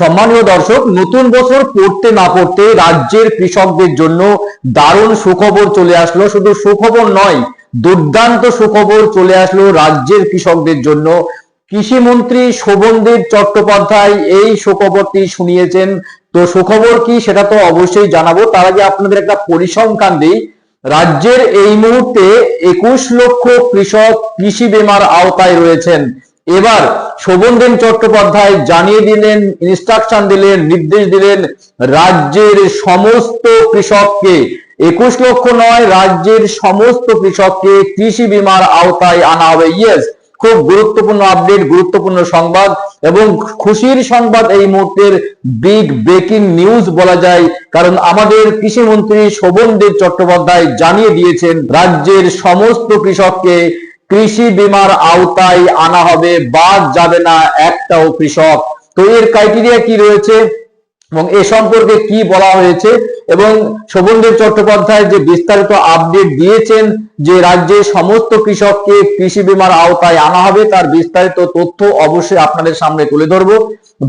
সম্মানীয় দর্শক, নতুন বছর পড়তে না পড়তে রাজ্যের কৃষকদের জন্য দারুণ সুখবর চলে আসলো। শুধু সুখবর নয়, দুর্দান্ত সুখবর চলে আসলো রাজ্যের কৃষকদের জন্য। কৃষিমন্ত্রী শোভনদেব চট্টোপাধ্যায় এই সুখবরটি শুনিয়েছেন। তো সুখবর কি সেটা তো অবশ্যই জানাব। তার আগে আপনাদের একটা পরিসংখ্যান দিই। রাজ্যের এই মুহূর্তে একুশ লক্ষ কৃষক কৃষি বেমার আওতায় রয়েছেন। এবার শোভনদেব চট্টোপাধ্যায় জানিয়ে দিলেন ইনস্ট্রাকশন দিলেন, নির্দেশ দিলেন, রাজ্যের সমস্ত কৃষককে। একুশ লক্ষ নয়, রাজ্যের সমস্ত কৃষককে কৃষি বিমার আওতায় আনা হবে। ইয়েস খুব গুরুত্বপূর্ণ আপডেট গুরুত্বপূর্ণ সংবাদ এবং খুশির সংবাদ এই মুহূর্তের বিগ ব্রেকিং নিউজ বলা যায়। কারণ আমাদের কৃষিমন্ত্রী শোভনদেব চট্টোপাধ্যায় জানিয়ে দিয়েছেন, রাজ্যের সমস্ত কৃষককে কৃষি বিমার আওতায় আনা হবে, বাদ যাবে না একটাও কৃষক। তো এর ক্রাইটেরিয়া কি রয়েছে এবং এ সম্পর্কে কি বলা হয়েছে? এবং শোভনদেব চট্টোপাধ্যায় যে বিস্তারিত আপডেট দিয়েছেন যে রাজ্যের সমস্ত কৃষককে কৃষি বিমার আওতায় আনা হবে, তার বিস্তারিত তথ্য অবশ্যই আপনাদের সামনে তুলে ধরবো।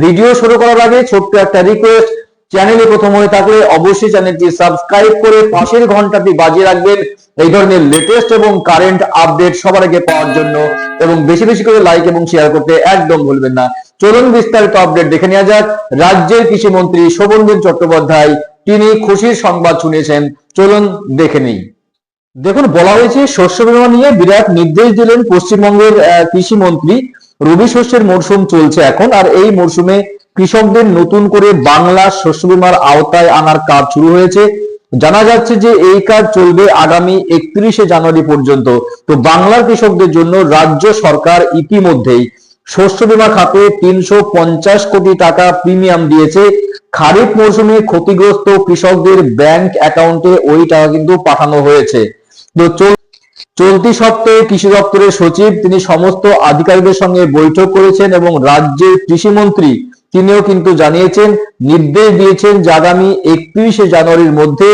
ভিডিও শুরু করার আগে ছোট্ট একটা রিকোয়েস্ট চ্যানেলে প্রথম হয়ে থাকলে অবশ্যই চ্যানেলটি সাবস্ক্রাইব করে পাশের ঘন্টাটি বাজিয়ে রাখবেন। এই ধরনের লেটেস্ট এবং কারেন্ট আপডেট সবার আগে পাওয়ার জন্য এবং বেশি বেশি করে লাইক এবং শেয়ার করতে একদম ভুলবেন না। চলুন বিস্তারিত আপডেট দেখে নেওয়া যাক। রাজ্যের কৃষিমন্ত্রী শোভনদেব চট্টোপাধ্যায়, তিনি খুশির সংবাদ শুনিয়েছেন। চলুন দেখে নেই। দেখুন, বলা হয়েছে, শস্য বীমা নিয়ে বিরাট নির্দেশ দিলেন পশ্চিমবঙ্গের কৃষিমন্ত্রী। রবি শস্যের মরশুম চলছে এখন, আর এই মরশুমে কৃষকদের নতুন করে বাংলা শস্য বীমার আওতায় আনার কাজ শুরু হয়েছে। জানা যাচ্ছে যে এই কাজ চলবে আগামী একত্রিশে জানুয়ারি পর্যন্ত। তো বাংলার কৃষকদের জন্য রাজ্য সরকার ইতিমধ্যেই শস্য বীমা খাতে তিনশো পঞ্চাশ কোটি টাকা প্রিমিয়াম দিয়েছে। খারিফ মৌসুমে ক্ষতিগ্রস্ত কৃষকদের ব্যাংক অ্যাকাউন্টে ওই টাকা কিন্তু পাঠানো হয়েছে। তো চলতি সপ্তাহে কৃষি দপ্তরের সচিব তিনি সমস্ত আধিকারিকদের সঙ্গে বৈঠক করেছেন এবং রাজ্যের কৃষিমন্ত্রী তিনিও কিন্তু জানিয়েছেন, নির্দেশ দিয়েছেন যে আগামী একত্রিশে জানুয়ারির মধ্যে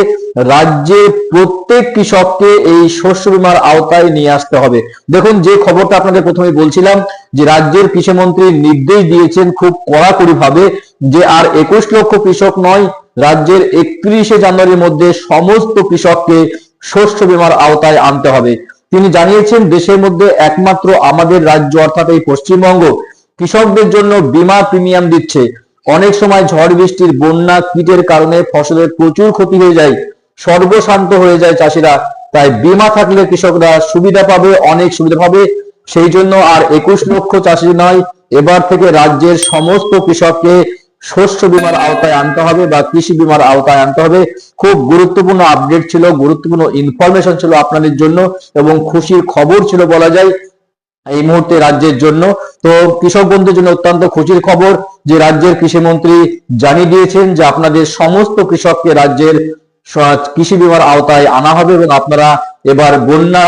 রাজ্যের প্রত্যেক কৃষককে এই শস্য বীমার আওতায় নিয়ে আসতে হবে। দেখুন, যে খবরটা আপনাদের প্রথমে বলছিলাম যে রাজ্যের কৃষিমন্ত্রী নির্দেশ দিয়েছেন খুব কড়াকড়ি ভাবে যে আর একুশ লক্ষ কৃষক নয়, রাজ্যের একত্রিশে জানুয়ারির মধ্যে সমস্ত কৃষককে শস্য বীমার আওতায় আনতে হবে। তিনি জানিয়েছেন, দেশের মধ্যে একমাত্র আমাদের রাজ্য অর্থাৎ এই পশ্চিমবঙ্গ কৃষকদের জন্য বীমা প্রিমিয়াম দিচ্ছে। অনেক সময় ঝড় বৃষ্টির বন্যা, কীটের কারণে ফসলের প্রচুর ক্ষতি হয়ে যায়, সর্বশান্ত হয়ে যায় চাষিরা। তাই বীমা থাকলে কৃষকরা সুবিধা পাবে, অনেক সুবিধা পাবে। সেই জন্য আর একুশ লক্ষ চাষি নয়, এবার থেকে রাজ্যের সমস্ত কৃষককে শস্য বীমার আওতায় আনতে হবে বা কৃষি বীমার আওতায় আনতে হবে। খুব গুরুত্বপূর্ণ আপডেট ছিল, গুরুত্বপূর্ণ ইনফরমেশন ছিল আপনাদের জন্য এবং খুশির খবর ছিল বলা যায়। এই মুহূর্তে রাজ্যের জন্য। তো কৃষক বন্ধুদের জন্য অত্যন্ত খুশির খবর যে রাজ্যের কৃষিমন্ত্রী জানিয়ে দিয়েছেন যে আপনাদের সমস্ত কৃষককে রাজ্যের কৃষি বিমার আওতায় আনা হবে এবং আপনারা এবার বন্যা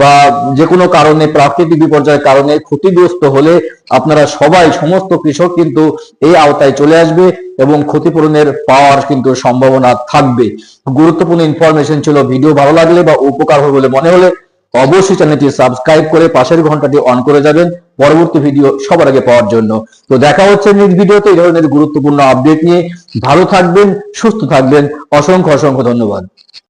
বা যে কোনো কারণে প্রাকৃতিক বিপর্যয়ের কারণে ক্ষতিগ্রস্ত হলে আপনারা সবাই সমস্ত কৃষক কিন্তু এই আওতায় চলে আসবে এবং ক্ষতিপূরণের পাওয়ার কিন্তু সম্ভাবনা থাকবে। গুরুত্বপূর্ণ ইনফরমেশন ছিল ভিডিও ভালো লাগলে বা উপকার হবে বলে মনে হলে অবশ্যই চ্যানেলটি সাবস্ক্রাইব করে পাশের ঘন্টাটি অন করে যাবেন পরবর্তী ভিডিও সবার আগে পাওয়ার জন্য। তো দেখা হচ্ছে নেক্সট ভিডিওতে এই ধরনের গুরুত্বপূর্ণ আপডেট নিয়ে। ভালো থাকবেন, সুস্থ থাকবেন। অসংখ্য অসংখ্য ধন্যবাদ।